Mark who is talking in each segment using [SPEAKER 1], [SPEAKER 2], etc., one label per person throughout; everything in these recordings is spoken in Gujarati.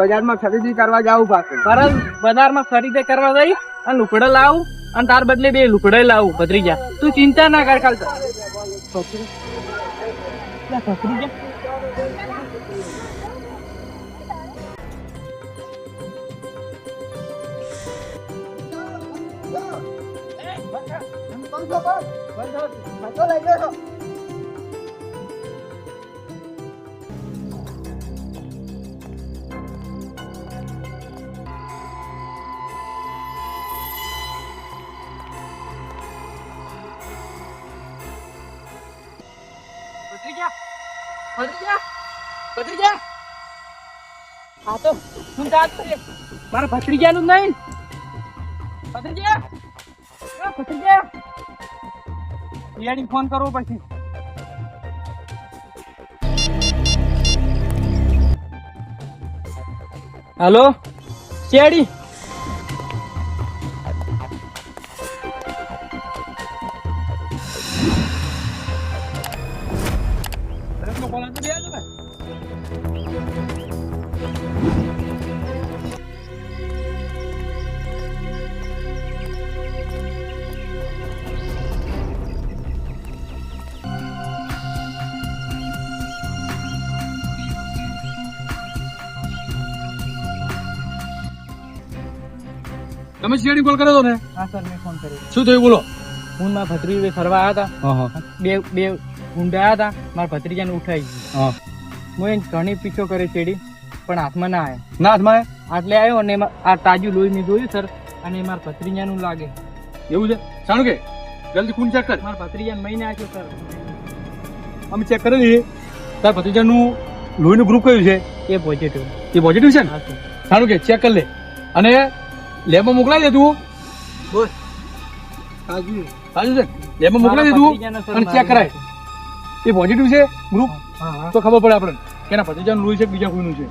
[SPEAKER 1] બજારમાં ખરીદી કરવા જાવું પાછું.
[SPEAKER 2] બજારમાં ખરીદે કરવા જઈ અને લુકડા લાવું અને તાર બદલે બે લુકડા લાવું ભત્રીજા. તું ચિંતા ના કર કાલ બંધ બંધ ભત્રીજા ભત્રીજા હા તો હું જાત કરીએ મારા ભત્રીજાનું નહીં? ભત્રીજા? એ ભત્રીજા. પિયાડી ફોન કરવો પછી હેલો? શિયાળી
[SPEAKER 1] કોલ કર્યો હતો ને?
[SPEAKER 2] હા સર મેં ફોન કર્યો.
[SPEAKER 1] શું થયું બોલો.
[SPEAKER 2] હું મારા ભત્રીજી ફરવા આવ્યા હતા. બે બે આવ્યા હતા. મારા ભત્રીજાને ઉઠાઈ ગયું. હું. ઘણી પીછો કરી ચેડી પણ હાથમાં ના આવ્યો
[SPEAKER 1] ના હાથમાં
[SPEAKER 2] આટલે આવ્યો અને આ તાજું લોહી મેં જોયું સર અને મારા ભત્રીજાનું લાગે.
[SPEAKER 1] એવું છે? સારું કે? જલ્દી ખૂન ચેક કર.
[SPEAKER 2] મારા ભત્રીજાને મહિને આવ્યો સર.
[SPEAKER 1] અમે ચેક કરી દઈએ તાર ભત્રીજાનું લોહીનું ગ્રુપ કયું છે?
[SPEAKER 2] એ પોઝિટિવ
[SPEAKER 1] એ પોઝિટિવ છે ને?
[SPEAKER 2] સારું.
[SPEAKER 1] કે ચેક કરી લે. અને લેબમાં મોકલાવી દે તું.
[SPEAKER 2] બોલ.
[SPEAKER 1] સાચું છે? લેબમાં મોકલાવી દે અને ચેક કરાય. એ પોઝિટિવ છે ગ્રુપ
[SPEAKER 2] હા હા
[SPEAKER 1] તો ખબર પડે આપણે કે લોહી છે બીજા કોઈનું છે.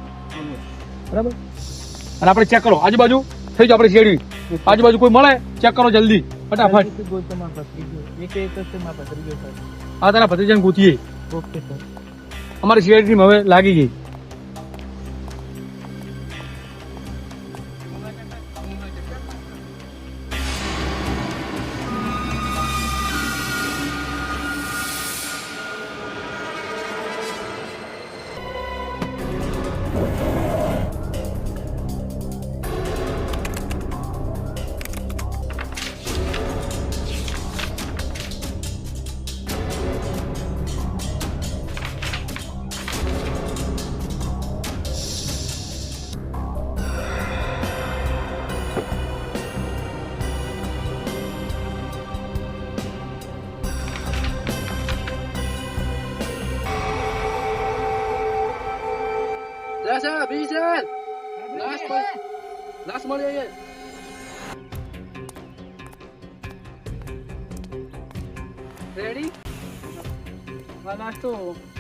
[SPEAKER 1] બરાબર? અને આપણે ચેક કરો. આજુબાજુ થઈ જાય આપણે શેરવી આજુબાજુ કોઈ મળે ચેક કરો જલ્દી. ફટાફટ. આ તારા ભતીજાને ગોતીએ. અમારી શેરડી હવે લાગી ગઈ.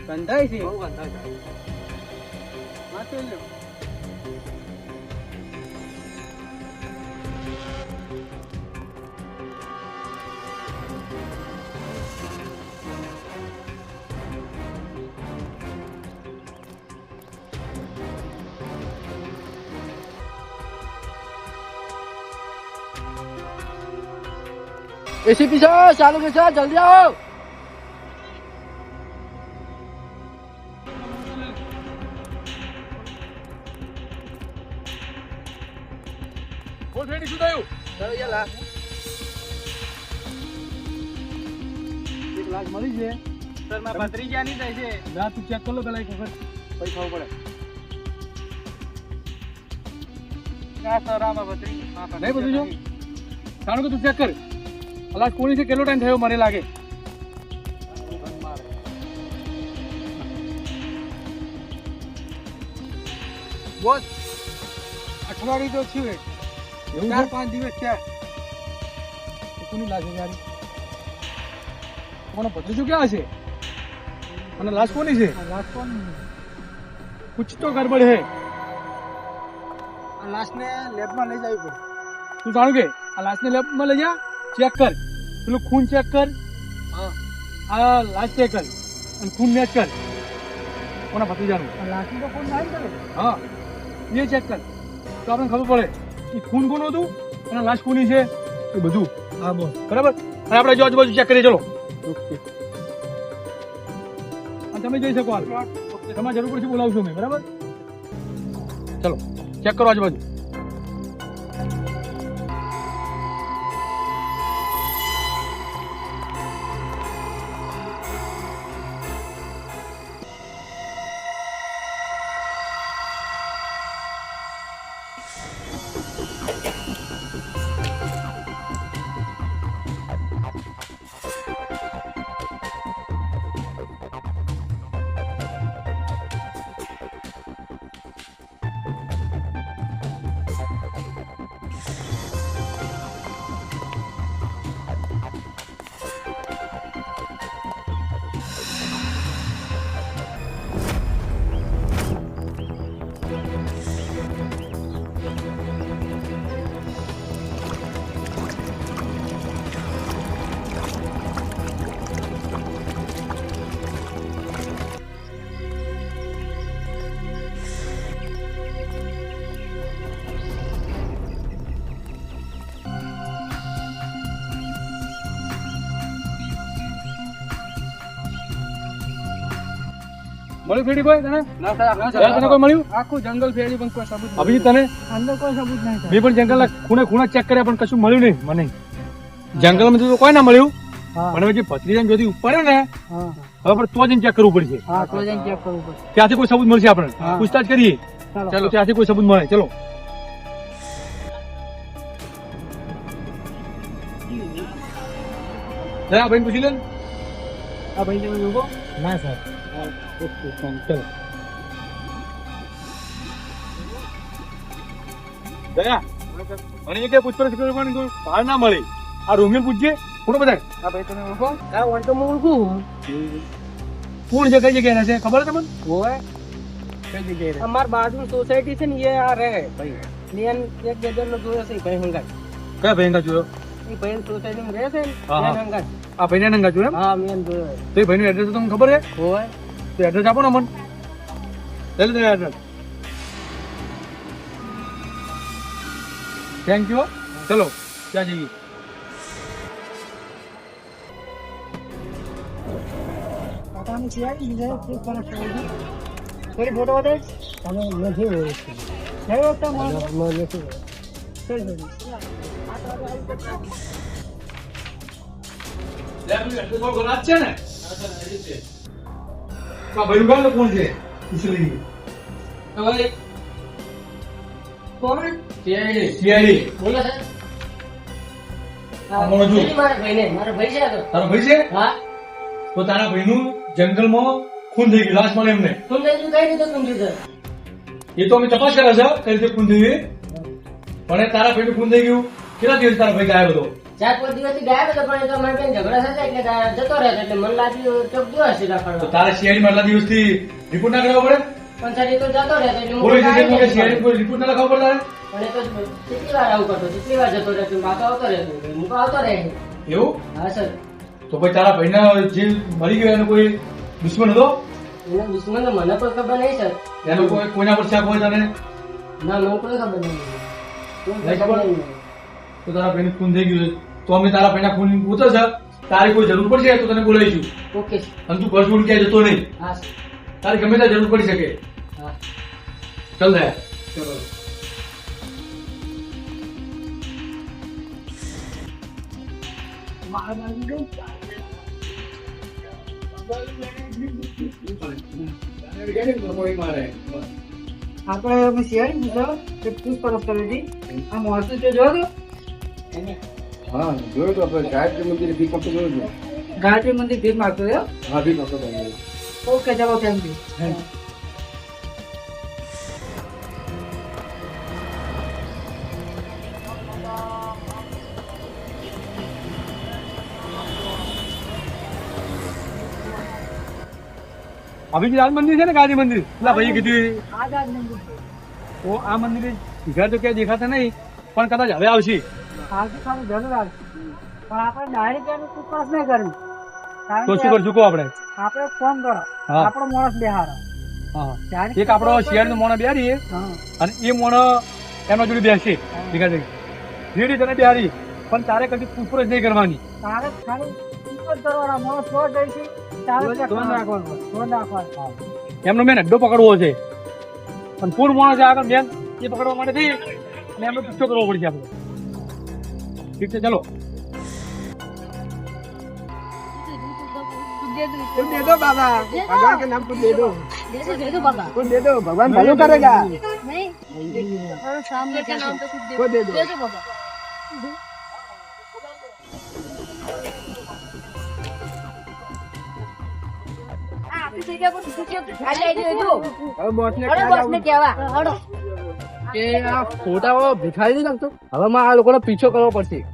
[SPEAKER 2] ગંધાય છે? હા તો લ્યો
[SPEAKER 1] એસીપી સર ચાલુ કે સર જલ્દી આવો. બોલ ફ્રેન્ડી શું થયું? એક લાખ મળી છે.
[SPEAKER 2] સર મારા ભત્રીજાની થાય છે.
[SPEAKER 1] જા તું ચેક કરો લો પેલા એક વખત. પછી ખબર પડે.
[SPEAKER 2] ના સર આ મારા ભત્રીજો.
[SPEAKER 1] નહીં
[SPEAKER 2] બધું
[SPEAKER 1] જો જાણો કે તું ચેક કર. અલાજ કોની છે? કેટલો ટાઈમ થયો મને લાગે?
[SPEAKER 2] બોસ અઠવાડિયું તો થયું એ.
[SPEAKER 1] એવું
[SPEAKER 2] ચાર પાંચ દિવસ
[SPEAKER 1] કોની લાશ છે યાર કોનો ભત્રીજો ક્યાં છે અને લાશ કોની છે?
[SPEAKER 2] લાસ્ટ કોણ
[SPEAKER 1] કુછ તો ગડબડ હે
[SPEAKER 2] આ લાસ્ટ ને લેબમાં લઈ જવી પડે.
[SPEAKER 1] તું જાણું કે આ લાશને લેબમાં લઈ જા ચેક કર. પેલું ખૂન ચેક કર.
[SPEAKER 2] હા.
[SPEAKER 1] આ લાશ ચેક કર. અને ખૂન મેચ કર. કોના ભત્રીજાનું?
[SPEAKER 2] લાઠી તો ફોન ના કરે.
[SPEAKER 1] હા. એ ચેક કર. તો આપણને ખબર પડે. કે ખૂન કોનું હતું? અને લાશ કોની છે? એ બધું.
[SPEAKER 2] હા બોલ.
[SPEAKER 1] બરાબર? અને આપણે જો આજુબાજુ ચેક કરીએ ચલો. તમે જઈ શકો હાલ. તમારે જરૂર પડશે બોલાવશો મેં બરાબર? ચલો ચેક કરો આજુબાજુ મળ્યું ફેડી કોઈ તને?
[SPEAKER 2] ના સાહેબ
[SPEAKER 1] તને કોઈ મળ્યું
[SPEAKER 2] આખું જંગલ ફેરી પણ કોઈ સબૂત
[SPEAKER 1] અભિજીત તને?
[SPEAKER 2] અંદર કોઈ સબૂત નહીં
[SPEAKER 1] મેં પણ જંગલના ખૂણે ખૂણે ચેક કર્યા પણ કશું મળ્યું નહીં મને. જંગલમાં તો કોઈ ના મળ્યું.
[SPEAKER 2] હા.
[SPEAKER 1] પણ જે ભત્રીજાને જોતી ઉપર ને હવે પણ તો જઈને ચેક કરવું પડશે.
[SPEAKER 2] હા તો જઈને ચેક કરવું પડશે.
[SPEAKER 1] ત્યાંથી કોઈ સબૂત મળશે આપણે
[SPEAKER 2] હા.
[SPEAKER 1] પૂછતાછ કરીએ.
[SPEAKER 2] ચાલો.
[SPEAKER 1] ત્યાંથી કોઈ સબૂત મળે. ચલો. જરા ભાઈ પૂછી લે.
[SPEAKER 2] આ ભાઈ તમે લોકો
[SPEAKER 1] ના સર. ચલો દયા મને એ કે પૂછપરછ કરવાની બહાર ના મળી આ રૂમિયન પૂછજે કોણ બધા
[SPEAKER 2] આ ભાઈ તમે ઓળખો હા વણ તો હું ઓળખું
[SPEAKER 1] કોણ છે કઈ જગ્યાએ છે ખબર છે તમને
[SPEAKER 2] હોય
[SPEAKER 1] કઈ જગ્યાએ
[SPEAKER 2] અમાર બાજુ સોસાયટી છે ને એ આ રહે ભાઈ નિયન એક ગજર નો જોયો છે ભાઈ હંગા
[SPEAKER 1] કયા ભાઈ જોયો
[SPEAKER 2] એ ભાઈ સોસાયટી માં રહે છે ને
[SPEAKER 1] હંગા આ
[SPEAKER 2] ભાઈ ને
[SPEAKER 1] આ નંગા જોયો.
[SPEAKER 2] હા મેં જોયો
[SPEAKER 1] તો એ ભાઈનું એડ્રેસ તમને ખબર છે?
[SPEAKER 2] હોય.
[SPEAKER 1] તો એડ્રેસ આપો ને અમને લઈ લે એડ્રેસ થેન્ક યુ ચલો ત્યાં જઈએ
[SPEAKER 2] કાકાની સિવાય બીજા
[SPEAKER 1] ને ગામ કોણ છે? પૂછી લઈએ
[SPEAKER 2] કોણ?
[SPEAKER 1] સીઆઈડી
[SPEAKER 2] બોલો સર. મારા ભાઈ ને મારા ભાઈ છે
[SPEAKER 1] તારો ભાઈ છે?
[SPEAKER 2] હા.
[SPEAKER 1] તો તારા ભાઈનું જંગલમાં ખૂન થઈ ગયું લાશ પણ એમને
[SPEAKER 2] થઈ ગયું કઈ રીતે કમ્પ્યુટર
[SPEAKER 1] એ તો અમે તપાસ કર્યા છે કઈ રીતે ખૂન થઈ ગયું પણ તારા તારા ભાઈનું ખૂન થઈ ગયું. કેટલા દિવસ તારો ભાઈ ગાયબ હતો?
[SPEAKER 2] ચાર પાંચ દિવસથી ગાયબ હતો પણ એ તો મારી બેન ઝઘડા થતા એટલે જતો રહેતો એટલે મન લાગ્યું ચોક ગયો હશે
[SPEAKER 1] તો તારે શિયાળી માં આટલા દિવસથી રિપોર્ટ ના કરાવવો પડે?
[SPEAKER 2] પણ સર એ તો જતો રહેતો એટલે
[SPEAKER 1] પોલીસ સ્ટેશનમાં શિયાળી કોઈ રિપોર્ટ ના લખાવવો પડે
[SPEAKER 2] પણ એ તો કેટલી વાર આવું કરતો કેટલી વાર જતો રહેતો માતો આવતો રહેતો હું આવતો રહે
[SPEAKER 1] એવું?
[SPEAKER 2] હા સર.
[SPEAKER 1] તો ભાઈ તારા ભાઈના જે મરી ગયો એનો કોઈ દુશ્મન હતો?
[SPEAKER 2] એનો દુશ્મન તો મને કોઈ ખબર નહીં સર.
[SPEAKER 1] એનો કોઈ કોઈના પર શક હોય તને?
[SPEAKER 2] ના મને કોઈ ખબર નહીં.
[SPEAKER 1] ખબર?
[SPEAKER 2] નહીં.
[SPEAKER 1] તો તારા ભાઈનું ખૂન થઈ ગયું છે. તો અમે તારા ભાઈના ખૂન પૂછો છે તારી કોઈ જરૂર પડશે તો તને બોલાવીશું.
[SPEAKER 2] ઓકે
[SPEAKER 1] અને તું ઘર છોડી ક્યાં જતો નહીં.
[SPEAKER 2] હા
[SPEAKER 1] તારે ગમે ત્યાં જરૂર પડી શકે.
[SPEAKER 2] હા.
[SPEAKER 1] ચાલ દયા ચલો.
[SPEAKER 2] આપણે શિયાળી પૂછો કે પૂછપરછ કરી હતી આ માણસો તે જોયો
[SPEAKER 3] હા જોયું તો આપણે ગાયત્રી મંદિર ભીખ આપતો જોયું છે.
[SPEAKER 2] ગાયત્રી મંદિર ભીખ માગતો હતો?
[SPEAKER 3] હા ભીખ આપતો હતો.
[SPEAKER 2] ઓકે ચાલો થેન્ક યુ
[SPEAKER 1] અભિજીત આ મંદિર છે ને ગાંધી મંદિર? ભાઈએ કીધું એ.
[SPEAKER 2] આ મંદિર
[SPEAKER 1] તો તો ક્યાંય દેખાતા નહીં પણ કદાચ હવે આવશે.
[SPEAKER 2] જરૂર આવશે પણ આપણે ડાયરેક્ટ એનો તપાસ નહીં કરવી
[SPEAKER 1] તો શું કરશું? કહો આપણે.
[SPEAKER 4] આપણે ફોન કરો. આપણો માણસ બેહારો
[SPEAKER 1] એક આપણો શિયાળનું મોણ બેહારીએ અને એ મોણ એનો જોડે બેસી. ભેગા થઈ રેડી તને બેહારી પણ તારે કદી પૂછપરછ નહીં કરવાની.
[SPEAKER 4] તારે ખાલી ઉપર કરવાના. માણસ છે.
[SPEAKER 1] એમનો મેન અડ્ડો પકડવો છે. પણ પૂર મોણસ આગળ મેન એ પકડવા માટે થઈ. અને એમનો પીછો કરવો પડશે આપણે. ઠીક છે ચલો
[SPEAKER 3] कुछ दे दो बाबा भगवान के नाम कुछ दे दो
[SPEAKER 5] दे दो दे दो बाबा
[SPEAKER 3] कुछ दे दो भगवान भलो करेगा
[SPEAKER 5] नहीं और सामने के नाम तो कुछ दे
[SPEAKER 3] कुछ दे दो
[SPEAKER 5] दे दो बाबा આ આપણી જગ્યા પર શું છે? ખાલી આવી જજો.
[SPEAKER 3] હવે બોસ ને
[SPEAKER 5] હળો બોસને કહેવા.
[SPEAKER 3] આ ફોટા ભિખારી નહીં લાગતો? હવે મારે આ લોકોનો પીછો કરવો પડશે.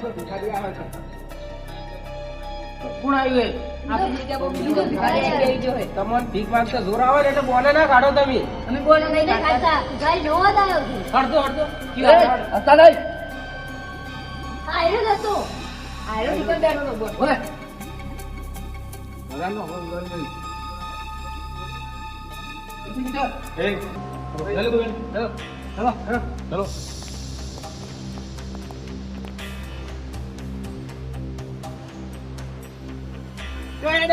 [SPEAKER 3] કોઈ ભિખારી આવે છે
[SPEAKER 4] કોણ
[SPEAKER 5] બીજો આવી
[SPEAKER 4] તમને ભીખ માંગતા જોર આવે ને એટલે બોલે ના કાઢો તમે
[SPEAKER 5] અમે બોલો નહીં ને ખાતા. ભિખારી જ આવ્યો છે.
[SPEAKER 4] હળતો હળતો
[SPEAKER 3] નહીં
[SPEAKER 5] આયરો હતો. આયરો નીકળ બેઠો હતો બોલ.
[SPEAKER 3] બોલે ભગવાનનો હવે ભગવાન નહીં.
[SPEAKER 1] ચાલો તો બેન ચાલો ચાલો
[SPEAKER 4] તો એને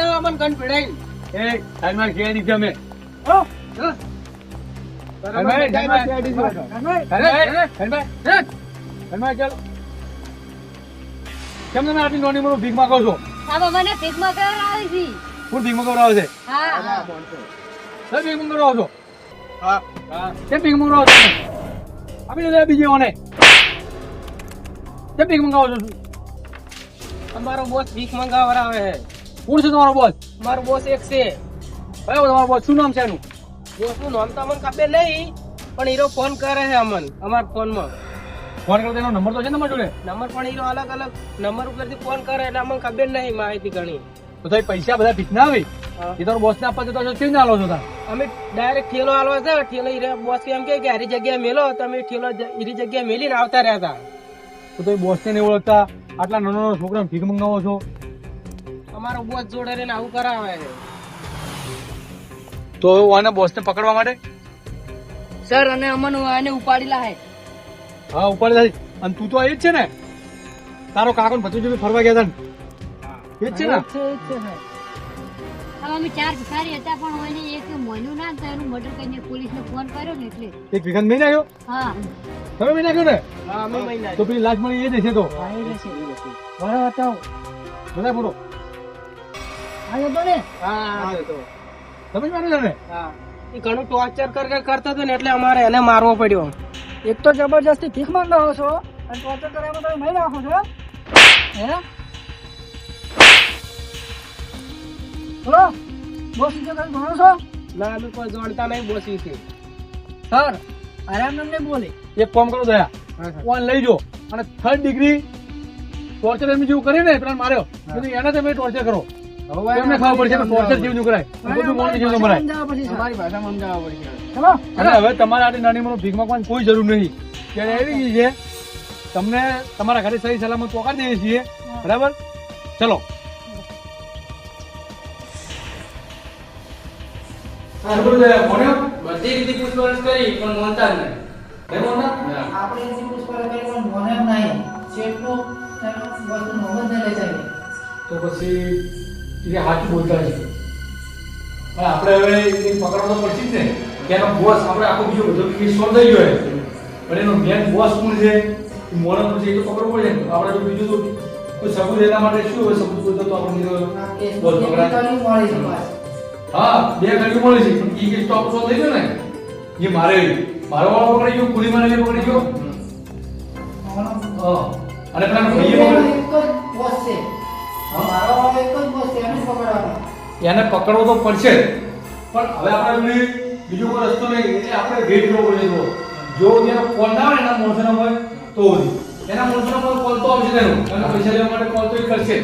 [SPEAKER 1] કેમ તમે આટલી નોની મોટી ભીખ માંગો છો
[SPEAKER 5] મને છે.
[SPEAKER 1] કોણ ભીખ
[SPEAKER 5] હા
[SPEAKER 1] ભીખ મંગાવડાવો છો મંગાવો
[SPEAKER 4] અમારો બોસ ભીખ મંગાવવા આવે છે
[SPEAKER 1] કોણ છે તમારો બોસ?
[SPEAKER 4] મારો બોસ એક છે.
[SPEAKER 1] કયો તમારો બોસ? શું નામ છે એનું?
[SPEAKER 4] બોસનું નામ તો અમને કાપે નહીં પણ હીરો ફોન કરે છે અમન અમારા ફોનમાં.
[SPEAKER 1] ફોન કરતો એનો નંબર તો છે ને તમારા જોડે?
[SPEAKER 4] નંબર પણ હીરો અલગ અલગ નંબર ઉપરથી ફોન કરે એટલે અમને ખબર નહીં માહિતી ઘણી.
[SPEAKER 1] તો તમે પૈસા બધા ભીખ ના આવી. એ તો બોસ ને આપવા જતો છો કેમ ના છો
[SPEAKER 4] અમે ડાયરેક્ટ ઠેલો આલવા છે ઠેલો હીરે બોસ એમ કે હારી જગ્યાએ મેલો તમે ઠેલો હીરી જગ્યાએ મેલીને આવતા રહ્યા હતા
[SPEAKER 1] તો તમે બોસ ને ઓળખતા. આટલા નાનો નાનો છોકરાને ભીખ મંગાવો છો.
[SPEAKER 4] અમારો બોસ જોડે રહીને આવું કરાવે
[SPEAKER 1] તો આના બોસ ને પકડવા માટે?
[SPEAKER 5] સર અને અમન આને ઉપાડી લાહે
[SPEAKER 1] હા ઉપાડી લાહે અને તું તો એ જ છે ને? તારો કાકો ને ભત્રીજો ફરવા ગયા હતા ને. એ જ છે ને?
[SPEAKER 5] હવે અમે ચાર ભિખારી હતા પણ હોય ને એક મોન્યું ના તો મર્ડર કરીને પોલીસને ફોન કર્યો ને એટલે.
[SPEAKER 1] એક વિઘન નહીં નાખ્યો?
[SPEAKER 5] હા.
[SPEAKER 1] તમે નાખ્યો ને?
[SPEAKER 4] હા અમે મહિના
[SPEAKER 1] તો પેલી લાશ મળી એ દેશે તો.
[SPEAKER 4] બરાબર તો
[SPEAKER 1] બધા પૂરો
[SPEAKER 5] આવ્યો તો ને?
[SPEAKER 4] હા
[SPEAKER 1] તમે જ માર્યો છે
[SPEAKER 4] હા. એ ઘણું ટોર્ચર કર કર કરતો હતો ને એટલે અમારે એને મારવો પડ્યો.
[SPEAKER 2] એક તો જબરજસ્તી ભીખ માંગાવો છો અને ટોર્ચર કરવામાં તમે મહી રાખો છો હે? બોલો બોસી વિશે કઈ ભણો છો?
[SPEAKER 4] ના અમે કોઈ જાણતા નહીં બોસી વિશે
[SPEAKER 2] સર આરામ નામ ને બોલે.
[SPEAKER 1] એક કામ કરો દયા. ફોન લઈ જો. અને થર્ડ ડિગ્રી ટોર્ચર એમ જેવું કર્યું ને પેલા માર્યો એને તમે ટોર્ચર કરો. એમને ખબર પડશે કે ટોર્ચર જેવું કરાય બધું મોણ જેવું મરાય
[SPEAKER 2] સમજાવો પછી સર.
[SPEAKER 3] તમારી ભાષામાં સમજાવવા પડશે.
[SPEAKER 1] અને હવે તમારે આટલી નાની મોટી ભીખ માંગવાની કોઈ જરૂર નહીં. ત્યારે એવી ગઈ છે. તમને તમારા ઘરે સહી સલામત પોકાડી દઈએ છીએ. બરાબર? ચલો.
[SPEAKER 4] બધી રીતે પૂછપરછ કરી પણ મોનતા નહીં.
[SPEAKER 2] આપણે એની પૂછપરછ કરી પણ મોને નહીં. શેઠનું વસ્તુ મોહમ્મદ ને લઈ
[SPEAKER 1] તો પછી એ સાચું બોલતા છે પણ આપણે હવે એ પકડવાનો પડશે જ ને. કે એનો બોસ આપણે આખો બીજો બધો કેસ સોલ્વ થઈ ગયો પણ એનો મેન બોસ કોણ છે? મોડા છે એ તો પકડવો પડે ને આપણે તો બીજું તો કોઈ સબૂત એના માટે શું હોય? સબૂત હોય તો આપણે બોલ પકડાય. હા બે ગાડીઓ મળી છે. પણ કેસ તો સ્ટોપ સો થઈ ગયો ને. એ મારે મારો વાળો પકડી ગયો કુલી મારે પકડી ગયો. અને પેલા ભાઈએ પકડી એને પકડવો તો પડશે જ. પણ હવે આપણે બીજો કોઈ રસ્તો નહીં એટલે આપણે વેટ કરવો પડે જો તેનો કોલ ના આવે એના માણસોનો હોય તો એના એના માણસોનો કોલ તો આવશે તેનો. અને પૈસા લેવા માટે કોલ તો એ કરશે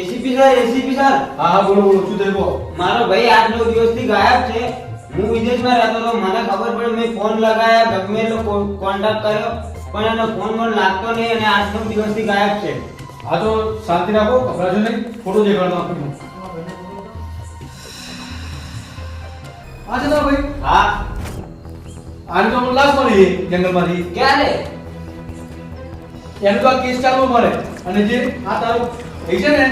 [SPEAKER 6] એસીપી સર એસીપી સર
[SPEAKER 1] હા હા બોલો બોલો શું થયું
[SPEAKER 6] મારો ભાઈ આઠ નવ દિવસથી ગાયબ છે. હું વિદેશમાં રહેતો હતો મને ખબર પડી મેં ફોન લગાયા ગમે કોન્ટેક્ટ કર્યો પણ એનો ફોન મને લાગતો નહીં અને આઠ નવ દિવસથી ગાયબ છે.
[SPEAKER 1] હા તો શાંતિ રાખો ગભરાશો નહીં. ફોટો દેખાડતો આપણે હા છે. ભાઈ
[SPEAKER 6] હા.
[SPEAKER 1] આને તો લાશ મળી જંગલમાંથી.
[SPEAKER 6] ક્યારે?
[SPEAKER 1] એનું તો આ કેસ ચાલવો મળે અને જે આ તારો ભાઈ છે ને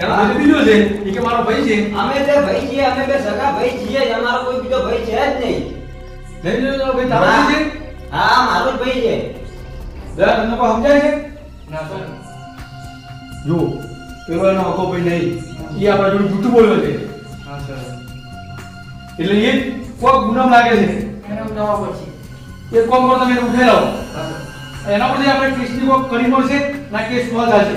[SPEAKER 1] એનો આજે બીજો છે એ કે મારો ભાઈ છે.
[SPEAKER 6] અમે બે ભાઈ છીએ અમે બે સગા ભાઈ છીએ અમારો કોઈ બીજો ભાઈ છે જ નહીં.
[SPEAKER 1] લઈ જજો ભાઈ તારો છે?
[SPEAKER 6] હા મારો ભાઈ છે.
[SPEAKER 1] દર તમને સમજાય છે? ના સર. જો પેલો એનો હકો ભાઈ નહીં એ આપણા જોડે જૂઠું બોલ્યો છે. હા સર એટલે એ કોક ગુનામ લાગે છે. એ કોમ પર તમે એને ઉઠાઈ લાવો. એના પરથી આપણે કેસની કોક કરી મળશે ના કેસ સોલ્વ થશે.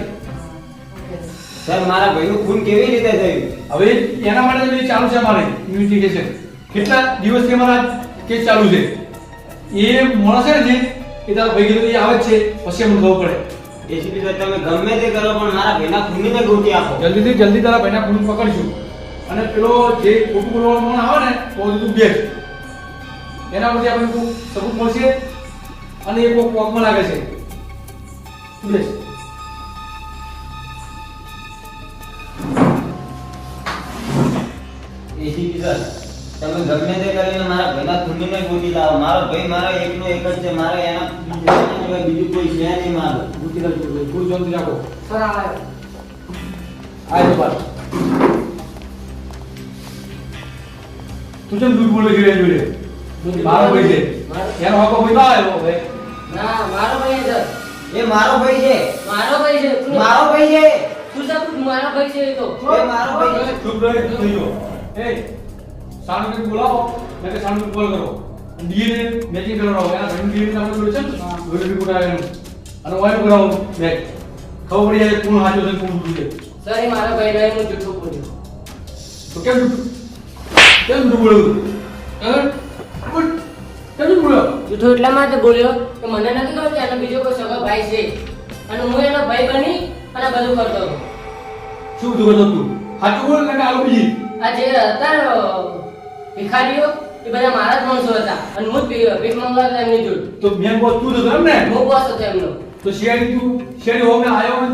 [SPEAKER 6] સર મારા ભાઈનું ખૂન કેવી રીતે થયું?
[SPEAKER 1] હવે એના માટે તો ચાલુ છે અમારે ઇન્વેસ્ટિગેશન કેટલા દિવસથી અમારા કેસ ચાલુ છે? એ માણસ છે ને જે એ તારા ભાઈ એ આવે છે પછી અમને ખબર પડે.
[SPEAKER 6] એસીપી સાહેબ તમે ગમે તે કરો પણ મારા ભાઈના ખૂનીને ગોતી આપો.
[SPEAKER 1] જલ્દીથી જલ્દી તારા ભાઈના ખૂન પકડશું અને પેલો જે ખોટું બોલવાનો માણસ આવે ને તો તું બેસ. એના પરથી આપણે તું સબૂત મળશે અને એ કોક કોકમાં લાગે છે. તું બેસ.
[SPEAKER 6] એસીપી સર તમે ગમે તે કરીને મારા ભાઈના ખુંડીને ગોતી લાવો. મારો ભાઈ મારો એકનો એક જ છે. મારે એના બીજું કોઈ છે નહીં મારું.
[SPEAKER 1] મૂકી દેજો થોડું જોતી રાખો. આય તો બાર તું કેમ દૂર બોલે છે જોડે? મારો ભાઈ છે. એનો હકો ભાઈ ના આવ્યો ભાઈ
[SPEAKER 7] ના મારો ભાઈ છે
[SPEAKER 6] એ મારો ભાઈ છે.
[SPEAKER 7] મારો ભાઈ છે. તું
[SPEAKER 6] મારો ભાઈ છે.
[SPEAKER 7] તું સબ મારો ભાઈ છે તો.
[SPEAKER 6] એ મારો ભાઈ છે.
[SPEAKER 1] તું ભાઈ થઈ ગયો. એ સાણુ બોલાવો મેં કે સાણુ કોલ કરો. ડીએનએ મેચિંગ કરાવો એના ભાઈનું ડીએનએ આપણે જોડે છે ને આવે એનું અને વાયર કરાવો મેચ ખબર પડી જાય કોણ સાચો છે કોણ છે.
[SPEAKER 7] સર એ મારા ભાઈ રહે હું જૂઠું બોલ્યો.
[SPEAKER 1] તો કેમ જૂઠું? કેમ જૂઠું બોલ્યું. કેમ બોલ્યો?
[SPEAKER 7] જૂઠું એટલા માટે બોલ્યો કે મને નથી ખબર કે આનો બીજો કોઈ સગો ભાઈ છે. અને હું એનો ભાઈ બની અને બધું કરતો હતો
[SPEAKER 1] શું બધું કરતો તું? સાચું બોલ ને કે આવું બીજી?
[SPEAKER 7] આ જે હતા ભિખારીઓ એ બધા મારા જ માણસો હતા. અને હું જ ભીખ માંગવા હતા એમની જોડ.
[SPEAKER 1] તો મેં બોસ તું હતો એમ ને
[SPEAKER 7] હું બોસ હતો એમનો.
[SPEAKER 1] તો શિયાળી તું શિયાળી હોમે આવ્યો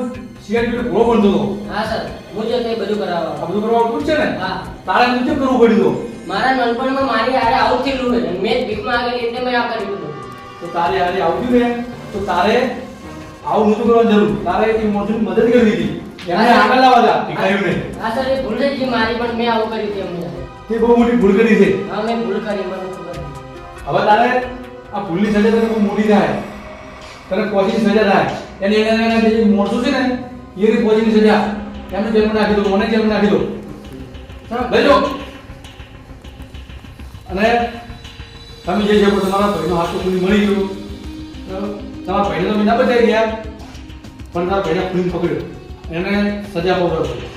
[SPEAKER 1] શિયાળી તું ઘોડો બનતો હતો.
[SPEAKER 7] હા સર. હું જ તે બધું
[SPEAKER 1] આ
[SPEAKER 7] કરાવવા
[SPEAKER 1] બધું કરવા તું છે ને?
[SPEAKER 7] હા.
[SPEAKER 1] તારે મને કેમ કરવું પડ્યું?
[SPEAKER 7] મારા નાનપણમાં મારી આરે આવું થયેલું છે. મેં ભીખ માંગેલી એટલે મેં આ કર્યું હતું
[SPEAKER 1] તો તારે આજે આવતું ને તો તારે આવું નતું કરવાની જરૂર. તારે એ માણસોની મદદ કરવી હતી. હવે તારે આ ભૂલની સજા તને બહુ મોટી થાય. તને પહોંચીની સજા થાય. એની એના જે છે ને એની પહોંચીની સજા એમને જેલમાં નાખી દો મને જેલમાં નાખી દો. લઈ અને તમે જે છે તમારા ભાઈનો હાથ તો મળી ગયો. તમારા ભાઈને તો મેં ના બચાવી ગયા. પણ તારા ભાઈને ખૂની પકડ્યો. એને સજા ભોગવશે